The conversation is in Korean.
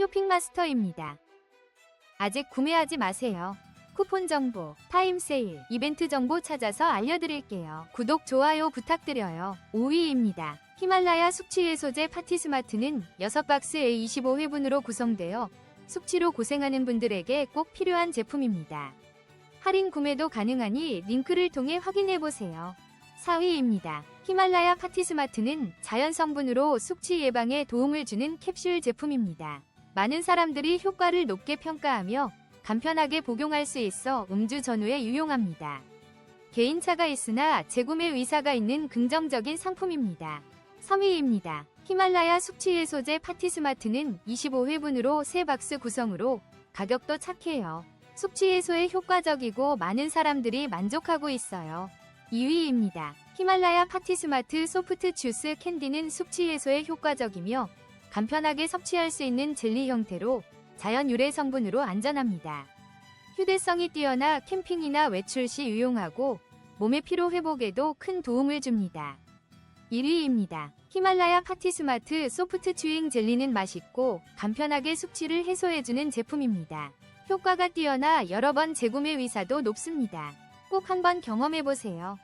쇼핑마스터입니다. 아직 구매하지 마세요. 쿠폰 정보, 타임 세일, 이벤트 정보 찾아서 알려드릴게요. 구독, 좋아요 부탁드려요. 5위입니다. 히말라야 숙취 해소제 파티 스마트는 6박스에 25회분으로 구성되어 숙취로 고생하는 분들에게 꼭 필요한 제품입니다. 할인 구매도 가능하니 링크를 통해 확인해보세요. 4위입니다. 히말라야 파티 스마트는 자연 성분으로 숙취 예방에 도움을 주는 캡슐 제품입니다. 많은 사람들이 효과를 높게 평가하며 간편하게 복용할 수 있어 음주 전후에 유용합니다. 개인차가 있으나 재구매 의사가 있는 긍정적인 상품입니다. 3위입니다. 히말라야 숙취 해소제 파티 스마트는 25회분으로 3박스 구성으로 가격도 착해요. 숙취 해소에 효과적이고 많은 사람들이 만족하고 있어요. 2위입니다. 히말라야 파티 스마트 소프트 주스 캔디는 숙취 해소에 효과적이며 간편하게 섭취할 수 있는 젤리 형태로 자연 유래 성분으로 안전합니다. 휴대성이 뛰어나 캠핑이나 외출 시 유용하고 몸의 피로 회복에도 큰 도움을 줍니다. 1위입니다. 히말라야 파티 스마트 소프트 츄잉 젤리는 맛있고 간편하게 숙취를 해소해주는 제품입니다. 효과가 뛰어나 여러 번 재구매 의사도 높습니다. 꼭 한번 경험해보세요.